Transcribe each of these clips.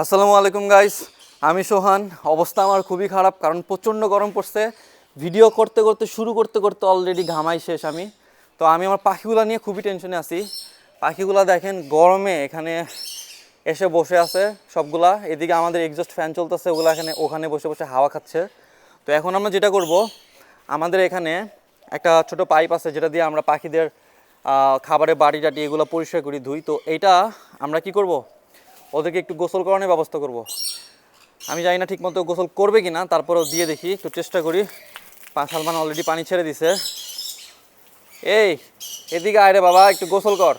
আসসালামু আলাইকুম গাইস আমি সোহান। অবস্থা আমার খুবই খারাপ, কারণ প্রচণ্ড গরম পড়ছে। ভিডিও করতে করতে, শুরু করতে করতে অলরেডি ঘামাই শেষ আমি। তো আমি আমার পাখিগুলো নিয়ে খুবই টেনশনে আছি। পাখিগুলা দেখেন, গরমে এখানে এসে বসে আছে সবগুলা। এদিকে আমাদের এক্সস্ট ফ্যান চলতেছে, ওগুলো এখানে, ওখানে বসে বসে হাওয়া খাচ্ছে। তো এখন আমরা যেটা করব, আমাদের এখানে একটা ছোট পাইপ আছে, যেটা দিয়ে আমরা পাখিদের খাবারের বাড়ি টাটি এগুলো পরিষ্কার করি, ধুই। তো এইটা আমরা কি করব? ওদেরকে একটু গোসল করানোর ব্যবস্থা করব। আমি জানি না ঠিকমতো গোসল করবে কি না তারপরেও দিয়ে দেখি, একটু চেষ্টা করি। সালমান অলরেডি পানি ছেড়ে দিছে। এই, এদিকে আয় রে বাবা, একটু গোসল কর।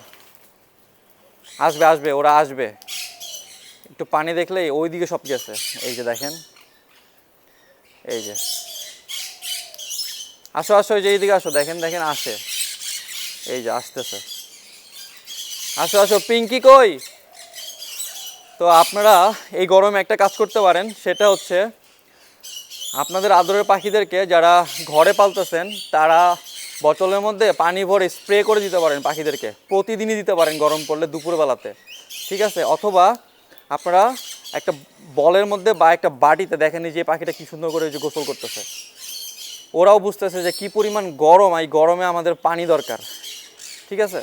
আসবে আসবে, ওরা আসবে। একটু পানি দেখলেই ওই দিকে সব গেছে। এই যে দেখেন, এই যে। আসো আসো, এই যে এইদিকে আসো, দেখেন দেখেন, আসে। এই যে, আসতেছে। আসো আসো, পিঙ্কি কই? তো আপনারা এই গরমে একটা কাজ করতে পারেন, সেটা হচ্ছে আপনাদের আদরের পাখিদেরকে যারা ঘরে পালতেছেন, তারা বোতলের মধ্যে পানি ভরে স্প্রে করে দিতে পারেন পাখিদেরকে। প্রতিদিনই দিতে পারেন গরম পড়লে দুপুরবেলাতে। ঠিক আছে? অথবা আপনারা একটা বলের মধ্যে বা একটা বাটিতে দেখেন যে পাখিটা কি সুন্দর করে যে গোসল করতেছে। ওরাও বুঝতেছে যে কি পরিমাণ গরম, এই গরমে আমাদের পানি দরকার। ঠিক আছে?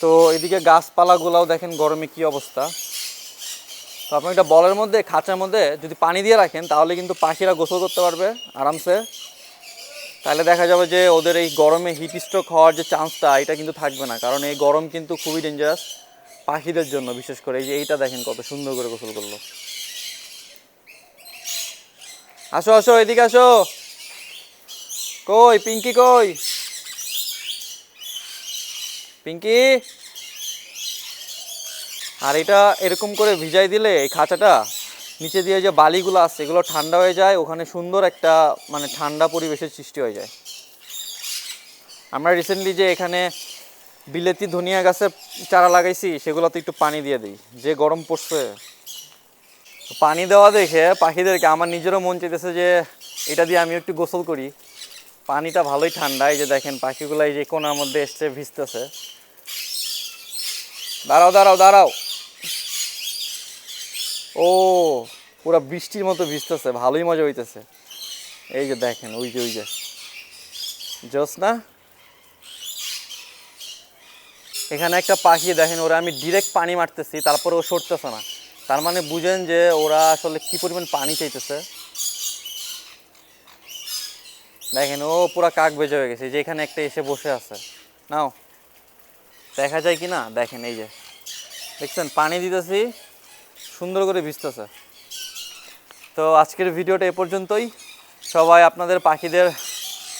তো এদিকে গাছপালাগুলাও দেখেন গরমে কি অবস্থা। আপনি একটা বলের মধ্যে, খাঁচার মধ্যে যদি পানি দিয়ে রাখেন, তাহলে কিন্তু পাখিরা গোসল করতে পারবে আরামসে। তাহলে দেখা যাবে যে ওদের এই গরমে হিট স্ট্রোক হওয়ার যে চান্সটা এটা কিন্তু থাকবে না। কারণ এই গরম কিন্তু খুবই ডেঞ্জারাস পাখিদের জন্য, বিশেষ করে এই যে এইটা দেখেন কত সুন্দর করে গোসল করল। আসো আসো, এদিকে আসো। কই, পিঙ্কি কই? পিঙ্কি? আর এটা এরকম করে ভিজাই দিলে এই খাঁচাটা নিচে দিয়ে যে বালিগুলো আছে, এগুলো ঠান্ডা হয়ে যায়, ওখানে সুন্দর একটা মানে ঠান্ডা পরিবেশের সৃষ্টি হয়ে যায়। আমরা রিসেন্টলি যে এখানে বিলেতি ধনিয়া গাছের চারা লাগাইছি, সেগুলোতে একটু পানি দিয়ে দিই, যে গরম পড়ছে। পানি দেওয়া দেখে পাখিদেরকে আমার নিজেরও মন চাইতেছে যে এটা দিয়ে আমি একটু গোসল করি। পানিটা ভালোই ঠান্ডা, এই যে দেখেন পাখিগুলো এই যে কোনার মধ্যে এসছে, ভিজতেছে। দাঁড়াও দাঁড়াও দাঁড়াও। ও, পুরো বৃষ্টির মতো ভিজতেছে, ভালোই মজা হইতেছে। এই যে দেখেন, ওই যে ওই যে। জোস না এখানে একটা পাখি, দেখেন, ওরা আমি ডিরেক্ট পানি মারতেছি তারপরে ও সরতেছে না। তার মানে বুঝেন যে, ওরা আসলে কি পরিমাণ পানি চাইতেছে। দেখেন, ও পুরা কাক বেজে হয়ে গেছে যে এখানে একটা এসে বসে আছে। নাও, দেখা যায় কি না দেখেন, এই যে। দেখছেন, পানি দিতেছি। সুন্দর করে ভিজতেছে। তো আজকের ভিডিওটা এ পর্যন্তই। সবাই আপনাদের পাখিদের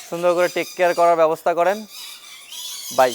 সুন্দর করে টেক কেয়ার করার ব্যবস্থা করেন। বাই